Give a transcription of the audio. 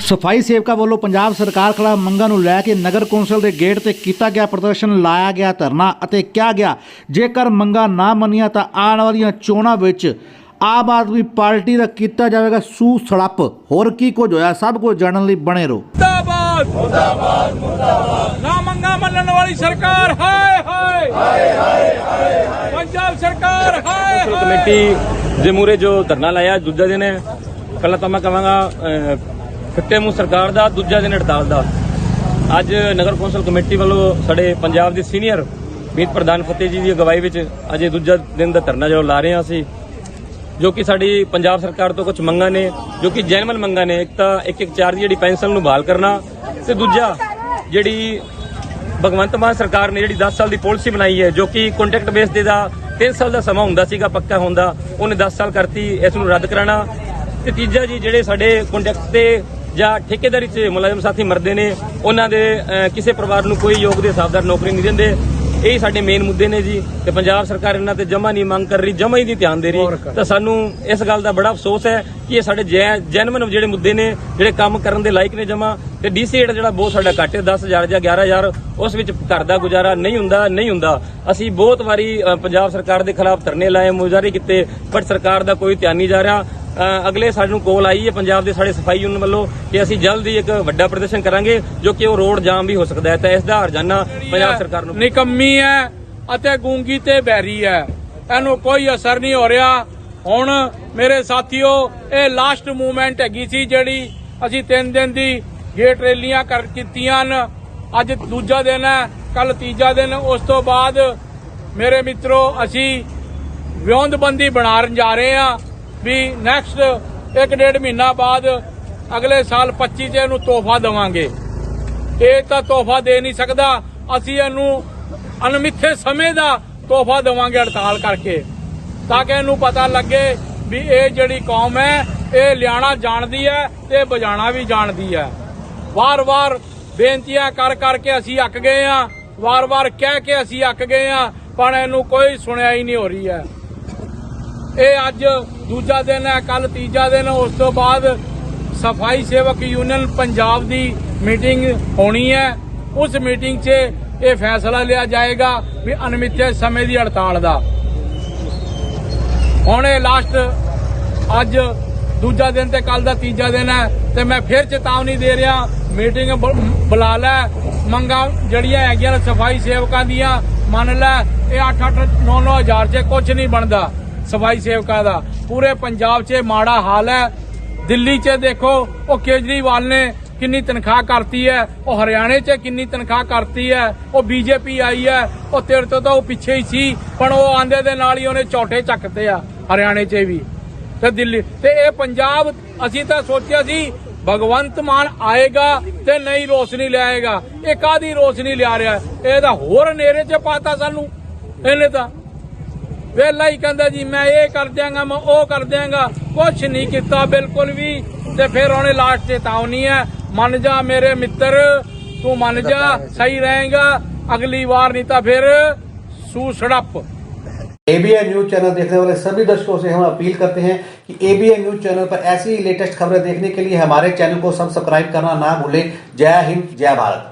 ਸਫ਼ਾਈ ਸੇਵਕਾਂ ਵੱਲੋਂ ਪੰਜਾਬ ਸਰਕਾਰ ਖਿਲਾਫ ਮੰਗਾਂ ਨੂੰ ਲੈ ਕੇ ਨਗਰ ਕੌਂਸਲ ਦੇ ਗੇਟ ਤੇ ਕੀਤਾ ਗਿਆ ਪ੍ਰਦਰਸ਼ਨ ਲਾਇਆ ਗਿਆ ਧਰਨਾ ਅਤੇ ਕਿਹਾ ਗਿਆ ਜੇਕਰ ਮੰਗਾਂ ਨਾ ਮੰਨੀਆਂ ਤਾਂ ਆਉਣ ਵਾਲੀਆਂ ਚੋਣਾਂ ਵਿੱਚ ਆਮ ਆਦਮੀ ਪਾਰਟੀ ਦਾ ਕੀਤਾ ਜਾਵੇਗਾ ਸੂ ਸੜੱਪ ਹੋਰ ਕੀ ਕੁਝ ਹੋਇਆ? ਸਭ ਕੁਝ ਜਾਣਨ ਲਈ ਬਣੇ ਰਹੋ। ਮੁਰਦਾਬਾਦ! ਮੁਰਦਾਬਾਦ ਮੁਰਦਾਬਾਦ! ਨਾ ਮੰਗਾ ਮੰਨਣ ਵਾਲੀ ਸਰਕਾਰ ਹਾਏ ਹਾਏ! ਹਾਏ ਹਾਏ ਪੰਜਾਬ ਸਰਕਾਰ ਹਾਏ ਕਮੇਟੀ ਦੇ ਮੂਰੇ ਜੋ ਧਰਨਾ ਲਾਇਆ ਦੂਜਾ ਦਿਨ ਹੈ ਪਹਿਲਾਂ ਤਾਂ ਮੈਂ ਕਹਾਂਗਾ ਫਿੱਟੇ ਮੂੰਹ ਸਰਕਾਰ ਦਾ, ਦੂਜਾ ਦਿਨ ਹੜਤਾਲ ਦਾ। ਅੱਜ ਨਗਰ ਕੌਂਸਲ ਕਮੇਟੀ ਵੱਲੋਂ ਸਾਡੇ ਪੰਜਾਬ ਦੇ ਸੀਨੀਅਰ ਮੀਤ ਪ੍ਰਧਾਨ ਫਤਿਹ ਜੀ ਦੀ ਅਗਵਾਈ ਵਿੱਚ ਅੱਜ ਇਹ ਦੂਜਾ ਦਿਨ ਦਾ ਧਰਨਾ ਜਿਹੜਾ ਲਾ ਰਹੇ ਹਾਂ ਅਸੀਂ, ਜੋ ਕਿ ਸਾਡੀ ਪੰਜਾਬ ਸਰਕਾਰ ਤੋਂ ਕੁਝ ਮੰਗਾਂ ਨੇ, ਜੋ ਕਿ ਜੈਨੂਅਲ ਮੰਗਾਂ ਨੇ। ਇੱਕ ਤਾਂ ਇੱਕ ਇੱਕ ਚਾਰ ਦੀ ਜਿਹੜੀ ਪੈਨਸ਼ਨ ਨੂੰ ਬਹਾਲ ਕਰਨਾ ਤੇ ਦੂਜਾ ਜਿਹੜੀ ਭਗਵੰਤ ਮਾਨ ਸਰਕਾਰ ਨੇ ਜਿਹੜੀ 10 ਸਾਲ ਦੀ ਪਾਲਿਸੀ ਬਣਾਈ ਹੈ, ਜੋ ਕਿ ਕੰਟਰੈਕਟ ਬੇਸ ਦੇ ਦਾ 3 ਸਾਲ ਦਾ ਸਮਾਂ ਹੁੰਦਾ ਸੀਗਾ, ਪੱਕਾ ਹੁੰਦਾ, ਉਹਨੇ 10 ਸਾਲ ਕਰਤੀ, ਇਸ ਨੂੰ ਰੱਦ ਕਰਾਣਾ ਤੇ ਤੀਜਾ ਜੀ, ਜਿਹੜੇ ਸਾਡੇ ਕੰਟਰੈਕਟ ਤੇ ਜਾਂ ਠੇਕੇਦਾਰੀ 'ਚ ਮੁਲਾਜ਼ਮ ਸਾਥੀ ਮਰਦੇ ਨੇ ਉਹਨਾਂ ਦੇ ਕਿਸੇ ਪਰਿਵਾਰ ਨੂੰ ਕੋਈ ਯੋਗ ਦੇ ਹਿਸਾਬਦਾਰ ਨੌਕਰੀ ਨਹੀਂ ਦਿੰਦੇ। ਇਹ ਸਾਡੇ ਮੇਨ ਮੁੱਦੇ ਨੇ ਜੀ। ਤੇ ਪੰਜਾਬ ਸਰਕਾਰ ਇਹਨਾਂ ਤੇ ਜਮਾ ਨਹੀਂ ਮੰਗ ਕਰ ਰਹੀ ਜਮਾ ਹੀ ਨਹੀਂ ਧਿਆਨ ਦੇ ਰਹੀ। ਤਾਂ ਸਾਨੂੰ ਇਸ ਗੱਲ ਦਾ ਬੜਾ ਅਫਸੋਸ ਹੈ ਕਿ ਇਹ ਸਾਡੇ ਜੈਨੂਇਨ ਜਿਹੜੇ ਮੁੱਦੇ ਨੇ ਜਿਹੜੇ ਕੰਮ ਕਰਨ ਦੇ ਲਾਇਕ ਨੇ ਜਮਾ ਤੇ ਡੀਸੀ ਰੇਟ ਜਿਹੜਾ ਬਹੁਤ ਸਾਡਾ ਘੱਟ ਹੈ 10000 ਜਾਂ 11000 ਉਸ ਵਿੱਚ ਘਰ ਦਾ ਗੁਜ਼ਾਰਾ ਨਹੀਂ ਹੁੰਦਾ ਨਹੀਂ ਹੁੰਦਾ। ਅਸੀਂ ਬਹੁਤ ਵਾਰੀ ਪੰਜਾਬ ਸਰਕਾਰ ਦੇ ਖਿਲਾਫ ਧਰਨੇ ਲਾਏ ਮੁਜ਼ਾਹਰੇ ਕੀਤੇ ਪਰ ਸਰਕਾਰ ਦਾ ਕੋਈ ਧਿਆਨ ਨਹੀਂ ਜਾ ਰਿਹਾ। ਅਗਲੇ ਸਾਨੂੰ ਕੋਲ ਆਈ ਹੈ, ਪੰਜਾਬ ਦੇ ਸਾਡੇ ਸਫ਼ਾਈ ਯੂਨੀਅਨ ਵੱਲੋਂ ਕਿ ਅਸੀਂ ਜਲਦ ਹੀ ਇੱਕ ਵੱਡਾ ਪ੍ਰਦਰਸ਼ਨ ਕਰਾਂਗੇ, ਜੋ ਕਿ ਉਹ ਰੋਡ ਜਾਮ ਵੀ ਹੋ ਸਕਦਾ ਹੈ। ਤਾਂ ਇਸ ਦਾ ਹਰਜਾਨਾ ਪੰਜਾਬ ਸਰਕਾਰ ਨੂੰ ਨਿਕੰਮੀ ਹੈ ਅਤੇ ਗੂੰਗੀ ਤੇ ਬੈਰੀ ਹੈ। ਇਹਨੂੰ ਕੋਈ ਅਸਰ ਨਹੀਂ ਹੋ ਰਿਹਾ। ਹੁਣ ਮੇਰੇ ਸਾਥੀਓ, ਇਹ ਲਾਸਟ ਮੂਵਮੈਂਟ ਹੈਗੀ ਸੀ ਜਿਹੜੀ ਅਸੀਂ ਤਿੰਨ ਦਿਨ ਦੀ ਗੇਟ ਰੈਲੀਆਂ ਕਰ ਕੀਤੀਆਂ ਹਨ। ਅੱਜ ਦੂਜਾ ਦਿਨ ਹੈ ਕੱਲ ਤੀਜਾ ਦਿਨ। ਉਸ ਤੋਂ ਬਾਅਦ ਮੇਰੇ ਮਿੱਤਰੋ, ਅਸੀਂ ਵਿਉਂਦਬੰਦੀ ਬਣਾਉਣ ਜਾ ਰਹੇ ਹਾਂ। ਵੀ ਨੈਕਸਟ ਇੱਕ ਡੇਢ ਮਹੀਨਾ ਬਾਅਦ ਅਗਲੇ ਸਾਲ 25 ਚ ਇਹਨੂੰ ਤੋਹਫਾ ਦੇਵਾਂਗੇ। ਇਹ ਤਾਂ ਤੋਹਫਾ ਦੇ ਨਹੀਂ ਸਕਦਾ। ਅਸੀਂ ਇਹਨੂੰ ਅਨਮਿੱਥੇ ਸਮੇਂ ਦਾ ਤੋਹਫਾ ਦੇਵਾਂਗੇ ਹੜਤਾਲ ਕਰਕੇ। ਤਾਂ ਕਿ ਇਹਨੂੰ ਪਤਾ ਲੱਗੇ ਵੀ ਇਹ ਜਿਹੜੀ ਕੌਮ ਹੈ, ਇਹ ਲਿਆਣਾ ਜਾਣਦੀ ਹੈ ਤੇ ਬਜਾਣਾ ਵੀ ਜਾਣਦੀ ਹੈ। ਵਾਰ-ਵਾਰ ਬੇਨਤੀਆਂ ਕਰ ਕਰਕੇ ਅਸੀਂ ਅੱਕ ਗਏ ਆ ਵਾਰ-ਵਾਰ ਕਹਿ ਕੇ ਅਸੀਂ ਅੱਕ ਗਏ ਆ ਪਰ ਇਹਨੂੰ ਕੋਈ ਸੁਣਿਆ ਹੀ ਨਹੀਂ ਹੋ ਰਹੀ ਹੈ। ਇਹ ਅੱਜ ਦੂਜਾ ਦਿਨ ਹੈ ਕੱਲ ਤੀਜਾ ਦਿਨ, ਉਸ ਤੋਂ ਬਾਅਦ ਸਫ਼ਾਈ ਸੇਵਕ ਯੂਨੀਅਨ ਪੰਜਾਬ ਦੀ ਮੀਟਿੰਗ ਹੋਣੀ ਹੈ। ਉਸ ਮੀਟਿੰਗ 'ਚ ਇਹ ਫੈਸਲਾ ਲਿਆ ਜਾਏਗਾ ਵੀ ਅਨਮਿੱਥੇ ਸਮੇਂ ਦੀ ਹੜਤਾਲ ਦਾ। ਹੁਣ ਇਹ ਲਾਸਟ ਅੱਜ ਦੂਜਾ ਦਿਨ ਤੇ ਕੱਲ ਦਾ ਤੀਜਾ ਦਿਨ ਹੈ ਤੇ ਮੈਂ ਫਿਰ ਚੇਤਾਵਨੀ ਦੇ ਰਿਹਾ, ਮੀਟਿੰਗ ਬੁਲਾ ਲੈ, ਮੰਗਾਂ ਜਿਹੜੀਆਂ ਹੈਗੀਆਂ ਸਫ਼ਾਈ ਸੇਵਕਾਂ ਦੀਆਂ, ਮੰਨ ਲੈ, ਇਹ 8-8 9-9 ਹਜ਼ਾਰ 'ਚ ਕੁਝ ਨਹੀਂ ਬਣਦਾ। ਸਫ਼ਾਈ ਸੇਵਕਾਂ ਦਾ। ਪੂਰੇ ਪੰਜਾਬ 'ਚ ਮਾੜਾ ਹਾਲ ਹੈ। ਦਿੱਲੀ 'ਚ ਦੇਖੋ, ਉਹ ਕੇਜਰੀਵਾਲ ਨੇ ਕਿੰਨੀ ਤਨਖਾਹ ਕਰਤੀ ਹੈ, ਉਹ ਹਰਿਆਣੇ 'ਚ ਕਿੰਨੀ ਤਨਖਾਹ ਕਰਤੀ ਹੈ, ਉਹ ਬੀਜੇਪੀ ਆਈ ਹੈ, ਉਹ ਤੇਰੇ ਤੋਂ ਤਾਂ ਉਹ ਪਿੱਛੇ ਹੀ ਸੀ, ਪਰ ਉਹ ਆਂਦੇ ਦੇ ਨਾਲ ਹੀ ਉਹਨੇ ਝੋਟੇ ਚੱਕਤੇ ਆ, ਹਰਿਆਣੇ 'ਚ ਵੀ। ਤੇ ਦਿੱਲੀ, ਤੇ ਇਹ ਪੰਜਾਬ, ਅਸੀਂ ਤਾਂ ਸੋਚਿਆ ਸੀ, ਭਗਵੰਤ ਮਾਨ ਆਏਗਾ ਤੇ ਨਹੀਂ ਰੋਸ਼ਨੀ ਲਿਆਏਗਾ। ਇਹ ਕਾਦੀ ਰੋਸ਼ਨੀ ਲਿਆ ਰਿਹਾ? ਇਹ ਤਾਂ ਹੋਰ ਹਨੇਰੇ 'ਚ ਪਾਤਾ ਸਾਨੂੰ। ਇਹਨੇ ਤਾਂ ਵੇਲਾ ਹੀ ਕਹਿੰਦਾ ਜੀ ਮੈਂ ਇਹ ਕਰ ਦਿਆਂਗਾ ਮੈਂ ਉਹ ਕਰ ਦਿਆਂਗਾ ਕੁਛ ਨਹੀਂ ਕੀਤਾ ਬਿਲਕੁਲ ਵੀ ਤੇ ਫਿਰ ਉਹਨੇ ਲਾਸਟ ਚੇਤਾਵਨੀ ਹੈ ਮੰਨ ਜਾ ਮੇਰੇ ਮਿੱਤਰ ਤੂੰ ਮੰਨ ਜਾ ਸਹੀ ਰਹੇਗਾ ਅਗਲੀ ਵਾਰ ਨਹੀਂ ਤਾਂ ਫਿਰ ਸੂ ਸੜਪ एबीएन न्यूज चैनल देखने वाले सभी दर्शकों से हम अपील करते हैं कि एबीएन न्यूज चैनल पर ऐसी ही लेटेस्ट खबरें देखने के लिए हमारे चैनल को सब्सक्राइब करना ना भूलें जय हिंद जय भारत